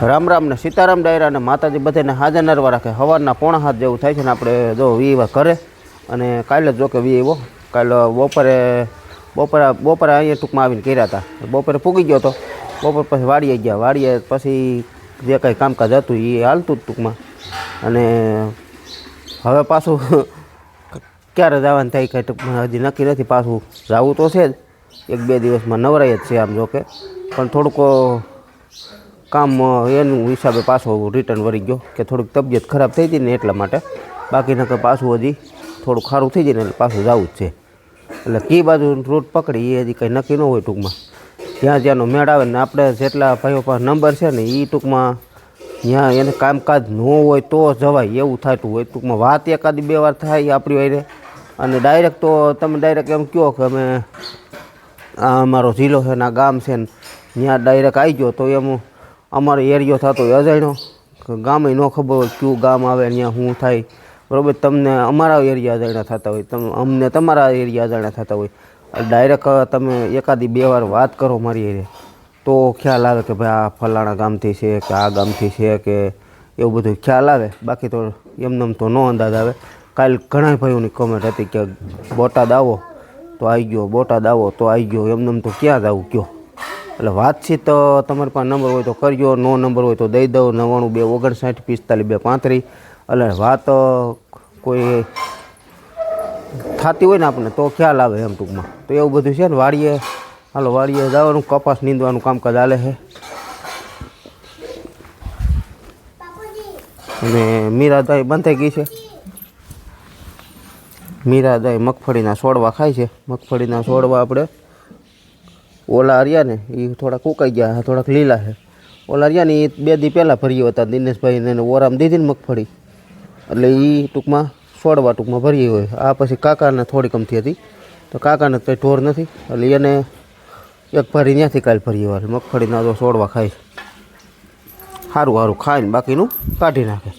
રામ રામ ને સીતારામ ડાયરા અને માતાજી બધાને હાજર નરવા રાખે. સવારના પોણા હાથ જેવું થાય છે ને આપણે જો વીવા કરે અને કાલે જ કે વી એવો. કાલે બપોરે બપોરે બપોરે અહીંયા ટૂંકમાં આવીને કર્યા હતા. બપોરે પૂગી ગયો હતો બપોર પછી વાડીએ ગયા. વાડીએ પછી જે કંઈ કામકાજ હતું એ હાલતું જ ટૂંકમાં. અને હવે પાછું ક્યારે જવાનું થાય કંઈ ટૂંકમાં હજી નક્કી નથી. પાછું જવું તો છે જ. એક બે દિવસમાં નવરાય જ છે આમ જો કે. પણ થોડુંક કામ એનું હિસાબે પાછો રિટર્ન વળી ગયો કે થોડીક તબિયત ખરાબ થઈ હતી ને એટલા માટે. બાકી નકર પાછું હજી થોડું ખારું થઈ જાય ને એટલે પાછું જવું જ છે. એટલે કઈ બાજુ રૂટ પકડી, એ હજી કંઈ નક્કી ન હોય ટૂંકમાં. જ્યાં જ્યાંનો મેળ આવે ને આપણે જેટલા ભાઈઓ પાસે નંબર છે ને એ ટૂંકમાં ત્યાં એને કામકાજ ન હોય તો જવાય, એવું થતું હોય. ટૂંકમાં વાત એકાદી બે વાર થાય આપણી વારે અને ડાયરેક્ટ તો તમે ડાયરેક્ટ એમ કહો કે અમે, આ અમારો જિલ્લો છે ને આ ગામ છે ને, ત્યાં ડાયરેક્ટ આવી ગયો તો એમ અમારો એરિયો થતો અજાણ્યો. ગામે ન ખબર હોય કયું ગામ આવે ત્યાં શું થાય. બરાબર, તમને અમારા એરિયા અજાણ્યા થતા હોય. તમે, અમને તમારા એરિયા અજાણ્યા થતા હોય. ડાયરેક્ટ તમે એકાદી બે વાર વાત કરો મારી એરે તો ખ્યાલ આવે કે ભાઈ આ ફલાણા ગામથી છે કે આ ગામથી છે કે એવું બધું ખ્યાલ આવે. બાકી તો એમનેમ તો નો અંદાજ આવે. કાલ ઘણા ભાઈઓની કમેન્ટ હતી કે બોટાદ આવો તો આવી ગયો, બોટાદ આવો તો આવી ગયો. એમનેમ તો ક્યાં જ આવું કયો? એટલે વાતચીત તમારી પાસે નંબર હોય તો કરજો, નો નંબર હોય તો દઈ દઉં, નવ્વાણું બે ઓગણસાઠ, પિસ્તાલીસ બે પાંત્રીસ. એટલે વાત કોઈ થતી હોય ને આપણને તો ખ્યાલ આવે એમ ટૂંકમાં. તો એવું બધું છે ને, વાડીએ, હાલો, વાડીએ જવાનું, કપાસ નીંદવાનું કામકાજ હાલે છે. અને મીરાદાઈ બંધાઈ ગઈ છે. મીરાદાઈ મગફળીના છોડવા ખાય છે. મગફળીના છોડવા આપણે ઓલા રહ્યા એ થોડાક ઉકાઈ ગયા થોડાક લીલા છે ઓલા રહ્યા એ બે દી પહેલાં ભર્યો હતા દિનેશભાઈને એને ઓરામ દીધી ને મગફળી. એટલે એ ટૂંકમાં સોળવા ટૂંકમાં ભરી હોય. આ પછી કાકાને થોડી કમથી હતી. તો કાકાને કંઈ ઢોર નથી. એટલે એને એક ભરી ત્યાંથી કાલ ભરી હોય. મગફળીના તો સોળવા ખાય. સારું સારું ખાઈને બાકીનું કાઢી નાખે.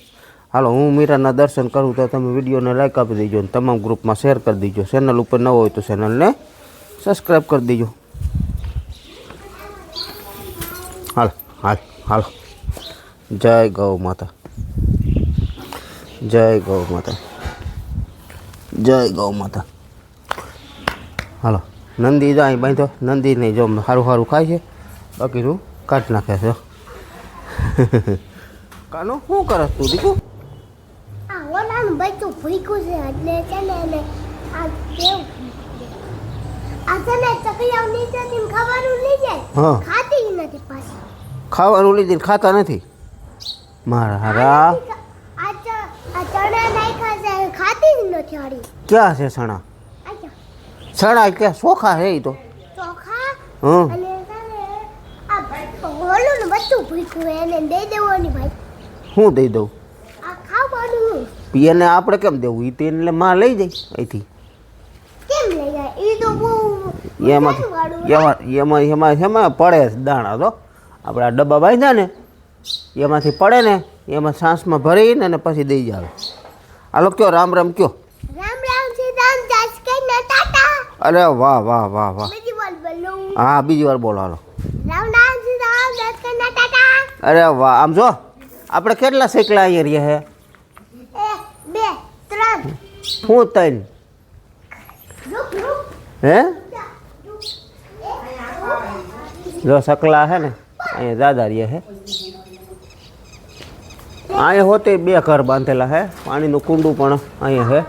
હાલો, હું મીરાના દર્શન કરું તો તમે વિડીયોને લાઇક આપી દેજો અને તમામ ગ્રુપમાં શેર કરી દેજો. ચેનલ ઉપર ન હોય તો ચેનલને સબસ્ક્રાઈબ કરી દેજો. હાલ હાલ. જય ગૌ માતા. જય ગૌ માતા. જય ગૌ માતા. હાલો. નંદી જાય બાંધો નંદી નહીં જો સારું સારું ખાય છે. બાકીનું કાઢી નાખે છે. કાનો શું કરે તું દીકુ? ઓલાનું બચ્ચું ભૂખ્યું છે એટલે છે ને એને આ કેવું આ છે ને ચકલિયાઓ નીચેથી ખાવાનું લઈ જાય. હા. ખાતી નથી પાછી. ખાવાનું લીધીને ખાતા નથી. મારા હારા ક્યાં છે સણા સણા ક્યાં? ચોખા છે એ તો. હં હું દઈ દઉં? પિયરને આપણે કેમ દેવું? એ તેને માં લઈ જાય અહીંથી. એમાં એમાં એમાં એમાં પડે દાણા તો. આપણે ડબ્બા બાંધ્યા ને એમાંથી પડે ને એમાં સાંસમાં ભરીને અને પછી દઈ જાવ હાલો કયો રામ રામ કયો? અરે વાહ વાહ વાહ વાહ. હા બીજી વાર બોલો હાલો. અરે વાહ આમ જો આપણે કેટલા સેકલા અહીંયા રહ્યા હે? હું રૂક હે? જો સકલા હે ને અહીંયા દાદા રહ્યા હે. અહીંયા હોતે બે ઘર બાંધેલા હે. પાણીનું કુંડું પણ અહીંયા હે.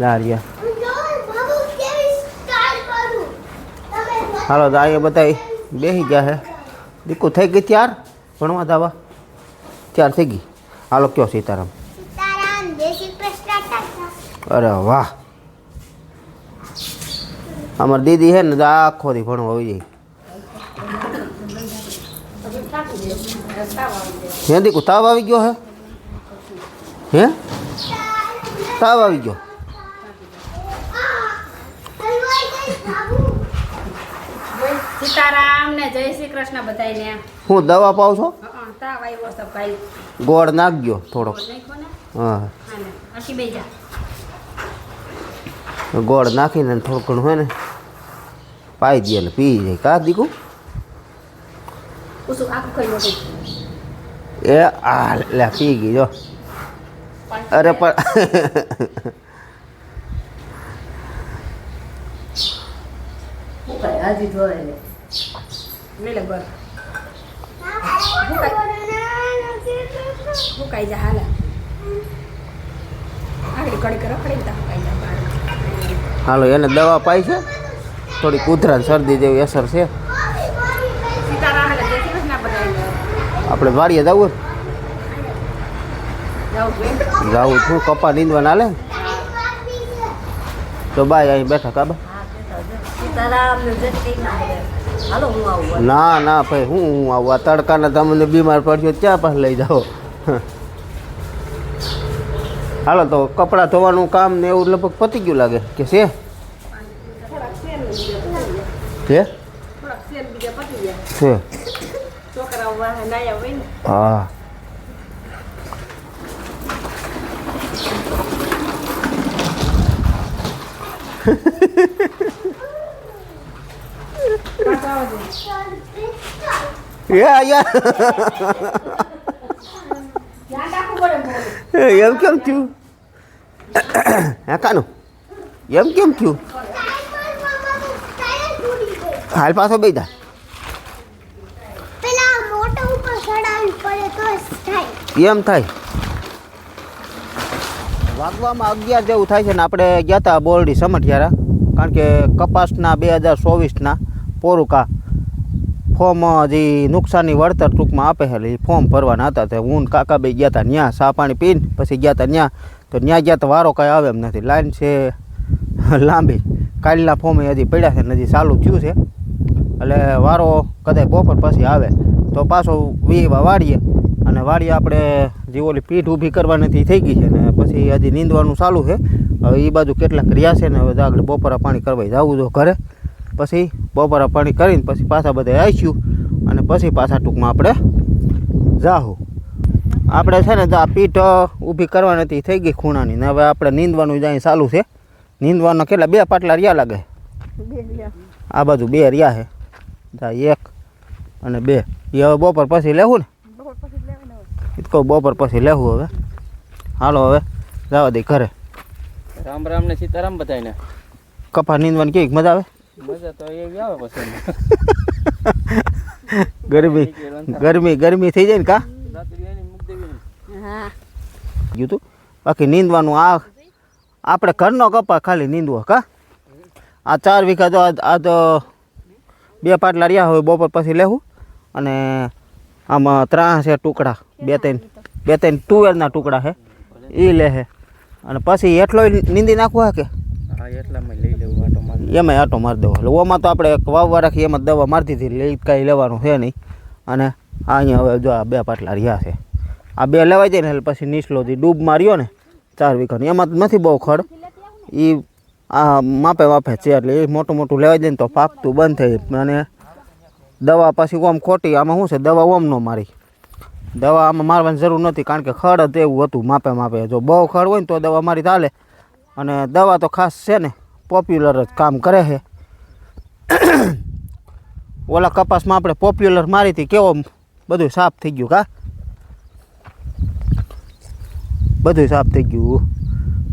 દારિયા બાબુ કેવી સ્ટાઇલ કરું તમે હાલો, તો અહીંયા બધા બેસી ગયા હે. દીકુ થઈ ગઈ ત્યાર? ભણવા દાવા ત્યાર થઈ ગઈ. હાલો, કયો સીતારામ? સીતારામ જય શ્રી કૃષ્ણ ટાટા અરે વાહ. અમારી દીદી હે ને તો આખો દી ભણવા આવી જાય. હે? દીકુ તાવ આવી ગયો હે? હે? તાવ આવી ગયો. હલવાઈ ગઈ બાબુ સીતારામ ને જય શ્રી કૃષ્ણ બધાને હું દવા પાવ છો? તાવ આવ્યો છે ભાઈ. ગોળ નાખજો નાખો હા. આખી ગોળ નાખીને થોડું ઘણું હોય ને પાઈ દે ને પી જાય. કા દીકું? આખું ખાઈ એ આ લે પી ગઈ જો. અરે પણ જા હાલે. આગળ કડી એને દવા પાઈ છે? થોડી કૂતરા શરદી જેવી અસર છે સીતારામ હાલે જય શ્રી કૃષ્ણ બધાયને. આપણે વાડીએ જવું જાઉં છું એમ. જવું છું કપા નીંદવા ના લે? તો બાય અહીં બેઠા કાબા સીતારામ ને જય શ્રી કૃષ્ણ બધાયને. હાલો હું આવું ના ના ભાઈ હું હું આવું? આ તડકાના તમને બીમાર પડશો ત્યાં પાસે લઈ જાઓ? હાલો તો કપડાં ધોવાનું કામ ને એવું લગભગ પતી ગયું લાગે? કે છે? થોડાક સેલ ને બીજા પતી ગયા. છે થોડાક સેલ બીજા પતી ગયા. છે છોકરાઓ વાહે નાયા હોય ને હા પાછા આવજો એ યાર ધ્યાન રાખવું પડે બહુ. એમ કેમ થયું હા કાનું એમ કેમ થયું હાલ પાછો બે જા પેલા મોટા ઉપર ચડાવવી પડે તો જ થાય એમ થાય. વાગવામાં અગિયાર જેવું થાય છે ને આપણે ગયા હતા બોરડી સમઠિયારા કારણ કે કપાસના બે હજાર ચોવીસના પોરુકા ફોર્મ જે નુકસાની વળતર ટૂંકમાં આપે છે એ ફોર્મ ભરવાના હતા. તો હું કાકા બે ગયા હતા ત્યાં સા પાણી પીને પછી ગયા હતા ત્યાં તો ત્યાં ગયા તો વારો કાંઈ આવે એમ નથી. લાઈન છે લાંબી. કાલના ફોર્મ હજી પડ્યા છે ને હજી ચાલુ થયું છે. એટલે વારો કદાચ બપોર પછી આવે. તો પાછો વીવા વાળીએ. અને વાળીએ આપણે જે ઓલી પીઠ ઊભી કરવાની હતી થઈ ગઈ છે. ને પછી હજી નીંદવાનું ચાલુ છે. હવે એ બાજુ કેટલાક રહ્યા છે ને હવે આગળ બપોરા પાણી કરવા જવું જો ઘરે. પછી બપોરા પાણી કરીને પછી પાછા બધા આવીશું. અને પછી પાછા ટૂંકમાં આપણે જાહું. આપણે છે ને તો આ પીઠ ઊભી કરવાની થઈ ગઈ ખૂણાની. ને હવે આપણે નીંદવાનું જાય ચાલુ છે. નીંદવાના કેટલા બે પાટલા રહ્યા લાગે? આ બાજુ બે રહ્યા છે. એક અને બે. એ હવે બપોર પછી લેવું ને? એ તો કહું બપોર પછી લેવું હવે. હાલો હવે જવા દે ઘરે. રામ રામ ને સીતારામ બધાને કપા નીંદવાની કેવી? મજા આવે? મજા તો એવી આવે પછી. ગરમી ગરમી ગરમી થઈ જાય ને કા? ગયું તું? બાકી નીંદવાનું આ આપણે ઘરનો કપા ખાલી નીંદવો કા? આ ચાર વીઘા તો આ- આ તો બે પાટલા રહ્યા હવે બપોર પછી લેવું અને આમાં ત્રણ છે ટુકડા. બે ત્રણ. બે ત્રણ ટુવેલના ટુકડા છે. એ લે છે. અને પછી એટલો નીંદી નાખવો કે? હા એટલામાં લઈ લેવું આટો મારી એમાંય આટો મારી દેવો. એટલે ઓમાં તો આપણે એક વાવવા રાખી એમાં દવા મારતી હતી લઈ કાંઈ લેવાનું છે નહીં. અને આ અહીંયા હવે જો આ બે પાટલા રહ્યા છે. આ બે લેવાઈ જાય ને એટલે પછી નીચલો જે ડૂબ માર્યો ને ચાર વીઘાની એમાં નથી બહુ ખડ. એ આ માપે માપે છે એટલે એ મોટું મોટું લેવાઈ જાય ને તો પાકતું બંધ થઈ અને દવા પછી ઓમ ખોટી, આમાં શું છે? દવા ઓમ ન મારી. દવા આમાં મારવાની જરૂર નથી, કારણ કે ખડ જ એવું હતું માપે માપે. જો બહુ ખડ હોય ને તો દવા મારી ચાલે. અને દવા તો ખાસ છે ને પોપ્યુલર જ કામ કરે છે. ઓલા કપાસમાં આપણે પોપ્યુલર મારી હતી, કેવો બધું સાફ થઈ ગયું કા? બધું સાફ થઈ ગયું.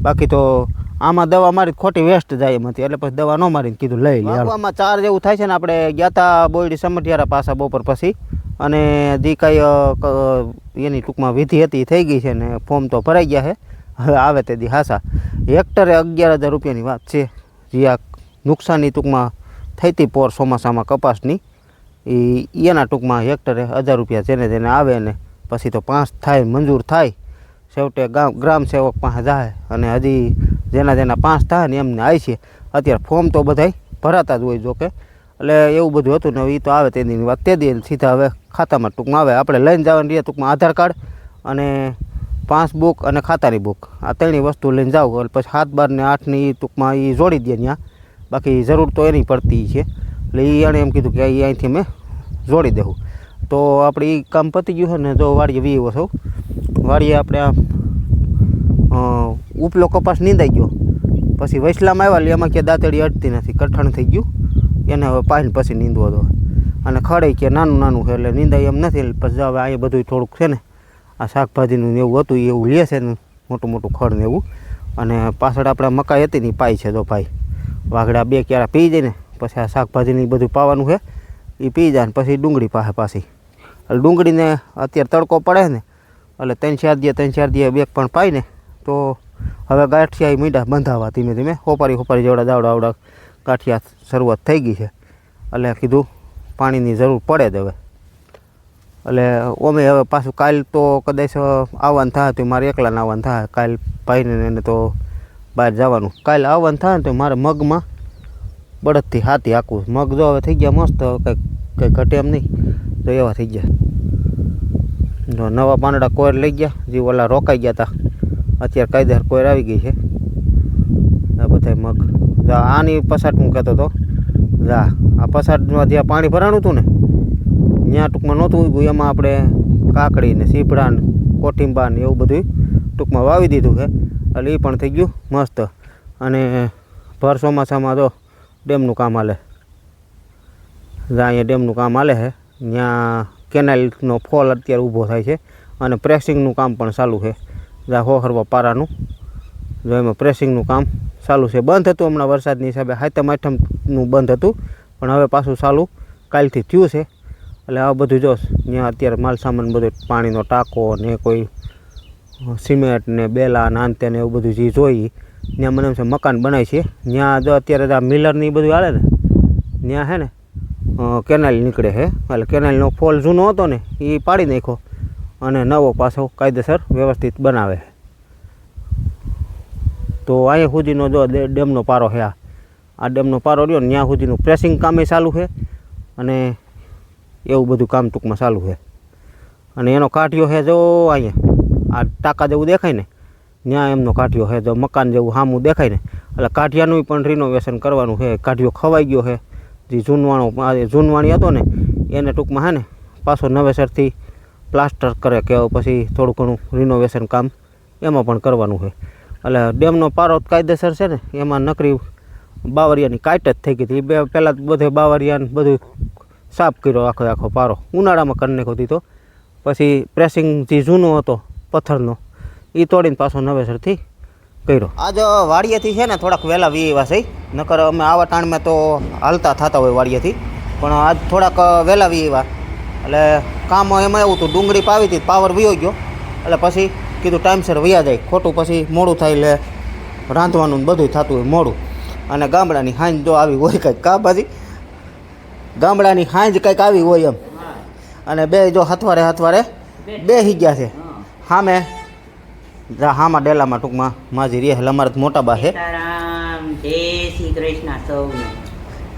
બાકી તો આમાં દવા મારી ખોટી વેસ્ટ જાય એમ એટલે પછી દવા ન મારીને કીધું, લઈ લે. આમાં ચાર જેવું થાય છે ને, આપણે ગયા હતા બોયડી સમઢિયારા પાછા બપોર પછી. અને જે કાંઈ એની ટૂંકમાં વિધિ હતી થઈ ગઈ છે ને, ફોર્મ તો ભરાઈ ગયા છે. હવે આવે તે દી હાસા. હેક્ટરે અગિયાર હજાર રૂપિયાની વાત છે. જે આ નુકસાની ટૂંકમાં થઈ હતી પોર ચોમાસામાં કપાસની એ એના ટૂંકમાં હેક્ટરે હજાર રૂપિયા જેને જેને આવે ને, પછી તો પાંચ થાય, મંજૂર થાય. છેવટે ગામ ગ્રામ સેવક પાસે જાય અને હજી જેના જેના પાંચ થાય ને એમને આવી છે. અત્યારે ફોર્મ તો બધાય ભરાતા જ હોય જોકે. એટલે એવું બધું હતું ને એ તો આવે તે દીની વાત તે દી સીધા હવે ખાતામાં ટૂંકમાં આવે. આપણે લઈને જવાની રહીએ ટૂંકમાં આધાર કાર્ડ અને પાસબુક અને ખાતાની બુક. આ ત્રણેય વસ્તુ લઈને એટલે પછી સાત બાર ને આઠની ટૂંકમાં એ જોડી દે ત્યાં બાકી જરૂર તો એની પડતી છે. એટલે એ એણે એમ કીધું કે એ અહીંથી મેં જોડી દેવું. તો આપણે એ કામ પતી ગયું છે ને જો વાડીએ વી છો વાડીએ આપણે આ અ, ઉપલો કપાસ નીંદાઈ ગયો. પછી વૈસલામાં આવ્યા એટલે એમાં કે દાંતળી અટતી નથી, કઠણ થઈ ગયું. એને હવે પાઈને પછી નીંદવો તો અને ખડે કે નાનું નાનું છે, એટલે નીંદાય એમ નથી પછી હવે અહીંયા બધું થોડુંક છે ને, આ શાકભાજીનું એવું હતું, એવું લે છે ને, મોટું મોટું ખડ ને એવું. અને પાછળ આપણે મકાઈ હતી ને પાઈ છે તો ભાઈ. વાઘડા બે ક્યારા પી જાય ને, પછી આ શાકભાજીને બધું પાવાનું છે એ પી જાય ને પછી ડુંગળી પાસે પાછી. એટલે ડુંગળીને અત્યારે તડકો પડે ને, એટલે ત્રણ ચાર દિવસ, ત્રણ ચાર દિવસ બેગ પણ પાય ને તો હવે ગાંઠિયા મીંડા બંધાવા ધીમે ધીમે. હોપારી હોપારી જેવડા દાવડા આવડા ગાંઠિયા શરૂઆત થઈ ગઈ છે. એટલે કીધું પાણીની જરૂર પડે જ હવે. એટલે ઓમે હવે પાછું કાલ તો કદાચ આવવાનું થાય તો મારે એકલાને આવવાનું થાય. કાલ ભાઈને એને તો બહાર જવાનું. કાલે આવવાનું થાય ને તો મારે મગમાં બળદથી હાથી હાંકવું. મગ જો હવે થઈ ગયા મસ્ત કંઈક કંઈ ઘટે એમ નહીં. તો એવા થઈ ગયા. નવા પાંદડા કોયર લઈ ગયા. જે ઓલા રોકાઈ ગયા હતા અત્યારે કાયદેસર કોયર આવી ગઈ છે. આ બધા મગ. આની પસાટ હું કહેતો હતો. જા, આ પસાટમાં જ્યાં પાણી ભરાણું હતું ને, ત્યાં ટૂંકમાં નહોતું ઉગ્યું. એમાં આપણે કાકડી ને સીપડા ને કોઠીંબા ને એવું બધું ટૂંકમાં વાવી દીધું છે. એટલે એ પણ થઈ ગયું મસ્ત. અને ભર ચોમાસામાં તો ડેમનું કામ હાલે. જ્યાં અહીંયા ડેમનું કામ હાલે છે. ત્યાં કેનાલનો ફોલ અત્યારે ઊભો થાય છે. અને પ્રેસિંગનું કામ પણ ચાલુ છે. જ્યાં હોહરવા પારાનું. જો એમાં પ્રેસિંગનું કામ ચાલુ છે. બંધ હતું હમણાં વરસાદની હિસાબે. હાથમ આઠમનું બંધ હતું, પણ હવે પાછું ચાલુ કાલથી થયું છે. એટલે આ બધું જો ત્યાં અત્યારે માલ સામાન બધું પાણીનો ટાંકો ને કોઈ સિમેન્ટ ને બેલા ને આંતે ને એવું બધું જે જોઈ ત્યાં મને એમ છે મકાન બનાવી છે. ત્યાં જો અત્યારે આ મિલર ને એ બધું હાલે ને, ત્યાં હે ને કેનાલ નીકળે છે એટલે કેનાલનો ફોલ જૂનો હતો ને, એ પાડી નાખ્યો. અને નવો પાછો કાયદેસર વ્યવસ્થિત બનાવે. તો અહીંયા સુધીનો જો ડેમનો પારો છે આ. આ ડેમનો પારો રહ્યો ને ત્યાં સુધીનું પ્રેસિંગ કામે ચાલુ છે અને એવું બધું કામ ટૂંકમાં ચાલુ છે. અને એનો કાંઠિયો છે જો અહીંયા, આ ટાંકા જેવું દેખાય ને, ત્યાં એમનો કાંઠિયો છે, જો મકાન જેવું સામું દેખાય ને, એટલે કાંઠિયાનું પણ રિનોવેશન કરવાનું છે. કાંઠિયો ખવાઈ ગયો છે. જે જૂનવાણો જૂનવાણી હતો ને, એને ટૂંકમાં હે ને, પાછો નવેસરથી પ્લાસ્ટર કરે કે પછી થોડું ઘણું રિનોવેશન કામ એમાં પણ કરવાનું છે. એટલે ડેમનો પારો કાયદેસર છે ને, એમાં નકરી બાવરિયાની કાંટ જ થઈ ગઈ હતી. બે પહેલાં બધે બાવરિયાને બધું સાફ કર્યો આખો આખો પારો. ઉનાળામાં કરી નાખ્યો તો. પછી પ્રેસિંગ જે જૂનો હતો, પથ્થરનો, એ તોડીને પાછો નવેસરથી કર્યો. આજ વાડિયાથી છે ને થોડાક વહેલા વી એવા છે. નકર અમે આવા ટાણમાં તો હાલતા થતા હોય વાડિયાથી પણ આજ થોડાક વહેલા વી એવા. એટલે કામ એમાં એવું હતું ડુંગળી પાવી હતી પાવર વયો ગયો. એટલે પછી કીધું ટાઈમસર વયા જાય. ખોટું પછી મોડું થાય એટલે રાંધવાનું ને બધું થતું હોય મોડું. અને ગામડાની હાંજ જો આવી હોય કંઈક કા પછી? ગામડાની હાંજ કંઈક આવી હોય એમ. અને બે જો હથવારે હથવારે બે હી ગયા છે. સામે હામાં ડેલામાં ટૂંકમાં માજી રે અમારે મોટા બા છે.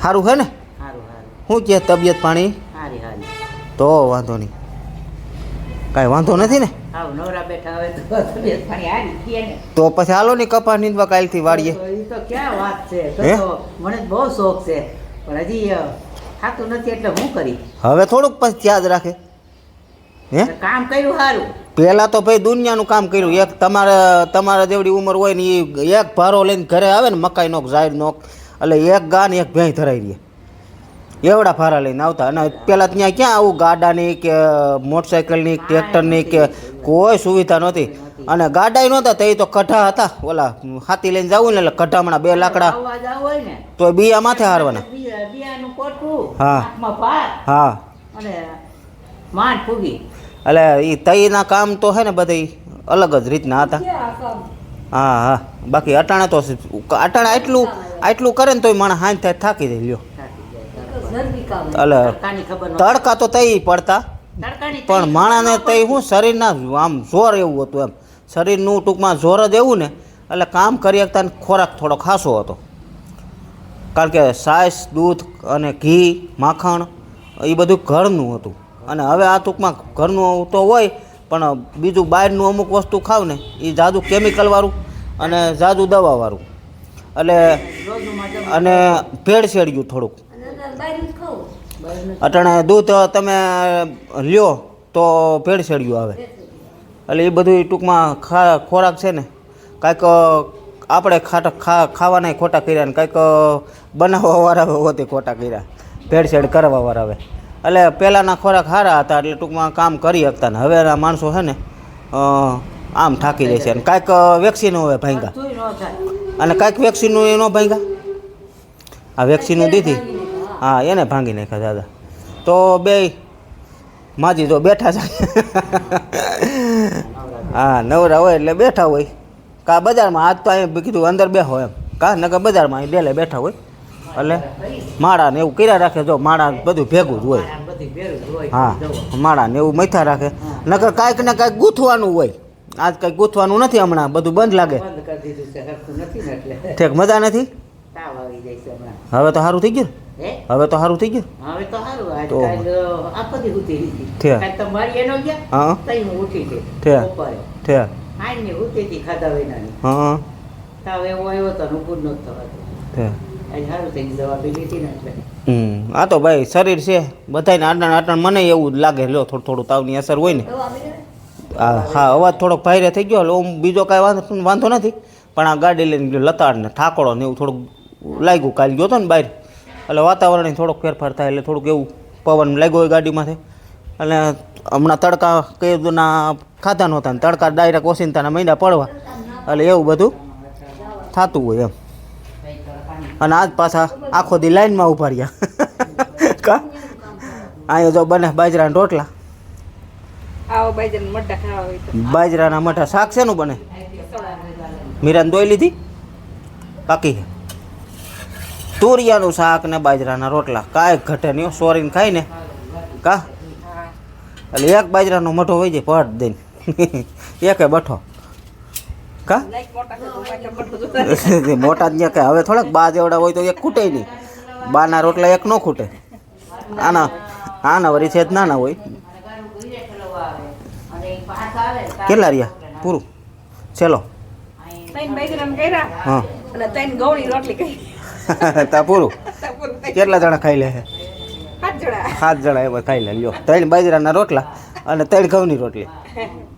સારું હે ને? સારું સારું શું કહે તબિયત પાણી? સારી હારી. તો વાંધો નહીં. કાંઈ વાંધો નથી ને? તો પછી હાલો ને કપા નીંદવા કાલથી વાળીએ. તો ક્યાં વાત છે? મને બહુ શોખ છે. પણ હજી અ, નથી એટલે હું કરી હવે થોડુંક પછી યાદ રાખે. હે? કામ કર્યું સારું પહેલાં તો ભાઈ દુનિયાનું કામ કર્યું. એક તમારે તમારા જેવડી ઉંમર હોય ને એ એક ભારો લઈને ઘરે આવે ને મકાઈ નોક ઝાડ નોક એટલે એક ગા ને એક ભેંય ધરાઈ રહે એવડા ભારા લઈને આવતા અને પહેલાં ત્યાં ક્યાં આવું ગાડાની કે મોટરસાઇકલની ટ્રેક્ટરની કે કોઈ સુવિધા નહોતી. અને ગાડાય નહોતા તો એ તો કઢા હતા. ઓલા હાથી લઈને જવું ને એટલે કઢામણા બે લાકડા. તો બીયા માથે હારવાના. હા. હા. એટલે એ તઈના કામ તો છે ને બધા અલગ જ રીતના હતા. હા હા. બાકી અટાણા તો અટાણા એટલું આટલું કરે ને તોય માણસ હાંજ થાય થાકી જાય લ્યો. એટલે તડકા તો તઈ પડતા. પણ માણાને તઈ શું શરીરના આમ જોર એવું હતું એમ. શરીરનું ટૂંકમાં જોર જ એવું ને એટલે કામ કરી શકતા ને ખોરાક થોડો ખાસો હતો. કારણ કે સાસ દૂધ અને ઘી માખણ એ બધું ઘરનું હતું. અને હવે આ ટૂંકમાં ઘરનું તો હોય પણ બીજું બહારનું અમુક વસ્તુ ખાવ ને એ જાદુ કેમિકલવાળું અને જાદુ દવાવાળું એટલે અને ભેળસેળ્યું થોડુંક. અટાણે દૂધ તમે લ્યો તો ભેળસેળ્યું આવે. એટલે એ બધું ટૂંકમાં ખા ખોરાક છે ને કાંઈક આપણે ખાટા ખા ખાવાના ખોટા કર્યા ને કાંઈક બનાવવાવાળા હોતે ખોટા કર્યા ભેળસેળ કરવાવાળા આવે એટલે પહેલાંના ખોરાક સારા હતા એટલે ટૂંકમાં કામ કરી શકતા ને. હવેના માણસો છે ને આમ થાકી જાય છે અને કાંઈક વેક્સિન હોય ભાંગા અને કાંઈક વેક્સિનનું એ ન ભાંગા આ વેક્સિનનું દીધી. હા એને ભાંગી નાખ્યા દાદા. તો બે માજી તો બેઠા છે. હા નવરા હોય એટલે બેઠા હોય. કા બજારમાં આજ તો અહીં કીધું અંદર બેહો એમ. કા નકર બજારમાં અહીં ડેલે બેઠા હોય. એટલે માળા ને એવું કર્યા રાખે જો માળા બધું ભેગું જ હોય. જ હા. માળા ને એવું મથા રાખે. નકર કાંઈક ને કાંઈક ગૂંથવાનું હોય. આજ કાંઈક ગૂંથવાનું નથી હમણાં બધું બંધ લાગે. ઠેક મજા નથી? હવે તો સારું થઈ ગયું? હવે તો સારું થઈ ગયું? હવે તો સારું આજ તો. આખો દી ઉતી હતી. થયા. કાલ તો મારી એનો ગયા. હા. તઈ હું ઉઠી થયા. છે. બપોરે. ઠેક આઈને ઉતી હતી ખાધા વિનાની. હા. તાવ એવો આવ્યો તો ને ઊભું જ થયા. આજ સારું થઈ ગયું. દવા બી લીધી ને એટલે. હમ. આ તો ભાઈ શરીર છે. બધાને આટણ આટણ મને એવું જ લાગે. લો થોડું થોડું તાવની અસર હોય ને. ને. હા અવાજ થોડોક ભાઈરે થઈ ગયો. ઓમ બીજો કાંઈ વાંધો વાંધો નથી. પણ આ ગાડી લઈને લતાડ ને ઠાકોડો ને એવું થોડુંક લાગ્યું. કાલ ગયો હતો ને બહાર. એટલે વાતાવરણ થોડોક ફેરફાર થાય એટલે થોડુંક એવું પવન લાગ્યો હોય ગાડીમાંથી. અને હમણાં તડકા કેદના ખાતા ખાધા નહોતા ને તડકા ડાયરેક્ટ ઓસિંતાના મહિના પડવા. એટલે એવું બધું થતું હોય એમ. અને આજ પાછા આખો દી લાઈનમાં ઊભા રહ્યા. કા? અહીંયા જો બને બાજરાના રોટલા બાજરાના મઠા શાક શેનું બને? મીરાને દોઈ લીધી? પાકી છે તુરિયાનું શાક ને બાજરાના રોટલા. કાંઈ ઘટે નહીં સોરીને ખાય ને. કા? એટલે એક બાજરાનો મઠો હોય જાય પટ દઈને. એકે બઠો. કા? મોટા જ કે હવે થોડાક બા જેવડા હોય તો એક ખૂટે નહીં. બાના રોટલા એક ન ખૂટે. આના આના વરી છે જ નાના હોય. કેટલા રહ્યા? પૂરું. ચલો હા. અને ત્રણ ગૌણી રોટલી કરી. તા પૂરું? કેટલા જણા ખાઈ લે છે? સાત જણા. એમાં ખાઈ લે લ્યો. ત્રણ બાજરાના રોટલા અને ત્રણ ઘઉંની રોટલી.